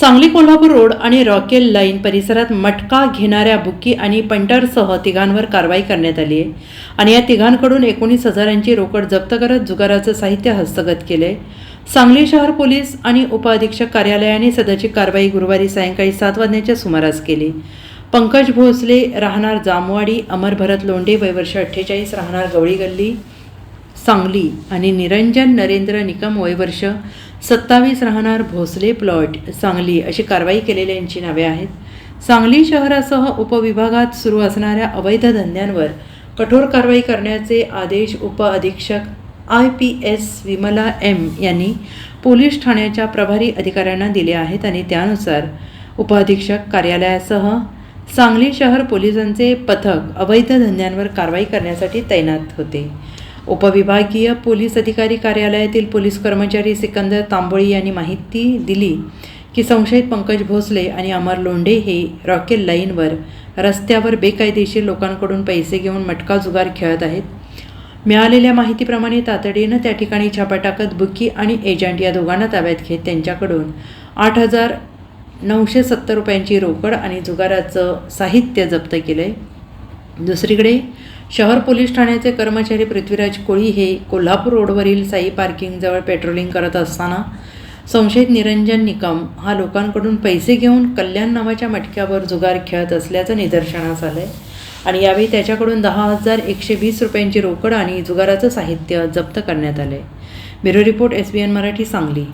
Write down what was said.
Sangli Kolhapur road आणि रॉकेल line परिसरात मटका घेणाऱ्या बुकी आणि पंटरसह तिघांवर कारवाई करण्यात आली आहे. आणि या तिघांकडून एकोणीस हजारांची रोकड जप्त करत जुगाराचं साहित्य हस्तगत केलंय. सांगली शहर पोलीस आणि उपअधीक्षक कार्यालयाने सदरची कारवाई गुरुवारी सायंकाळी सात वाजण्याच्या सुमारास केली. पंकज भोसले राहणार जामवाडी अमर भरत लोंढे वयवर्ष अठ्ठेचाळीस राहणार गवळी गल्ली सांगली आणि निरंजन नरेंद्र निकम वयवर्ष सत्तावीस राहणार भोसले प्लॉट. सांगली अशी कारवाई केलेल्यांची नावे आहेत. सांगली शहरासह उपविभागात सुरू असणाऱ्या अवैध धंद्यांवर कठोर कारवाई करण्याचे आदेश उपअधीक्षक I P S Vimala M यांनी पोलीस ठाण्याच्या प्रभारी अधिकाऱ्यांना दिले आहेत आणि त्यानुसार उपअधीक्षक कार्यालयासह सांगली शहर पोलिसांचे पथक अवैध धंद्यांवर कारवाई करण्यासाठी तैनात होते. उपविभागीय पोलीस अधिकारी कार्यालयातील पोलीस कर्मचारी सिकंदर तांबोळी यांनी माहिती दिली की संशयित पंकज भोसले आणि अमर लोंढे हे रॉकेल लाईनवर रस्त्यावर बेकायदेशीर लोकांकडून पैसे घेऊन मटका जुगार खेळत आहेत. मिळालेल्या माहितीप्रमाणे तातडीनं त्या ठिकाणी छापा टाकत बुकी आणि एजंट या दोघांना ताब्यात घेत त्यांच्याकडून आठ हजार नऊशे सत्तर रुपयांची रोकड आणि जुगाराचं साहित्य जप्त केलं आहे दुसरीकडे शहर पोलीस ठाण्याचे कर्मचारी पृथ्वीराज कोळी हे कोल्हापूर रोडवरील साई पार्किंगजवळ पेट्रोलिंग करत असताना संशयित निरंजन निकम हा लोकांकडून पैसे घेऊन कल्याण नावाच्या मटक्यावर जुगार खेळत असल्याचं निदर्शनास आलं आहे आणि यावेळी त्याच्याकडून दहा हजार एकशे वीस रुपयांची रोकड आणि जुगाराचं साहित्य जप्त करण्यात आलं आहे bureau report S B N Marathi Sangli.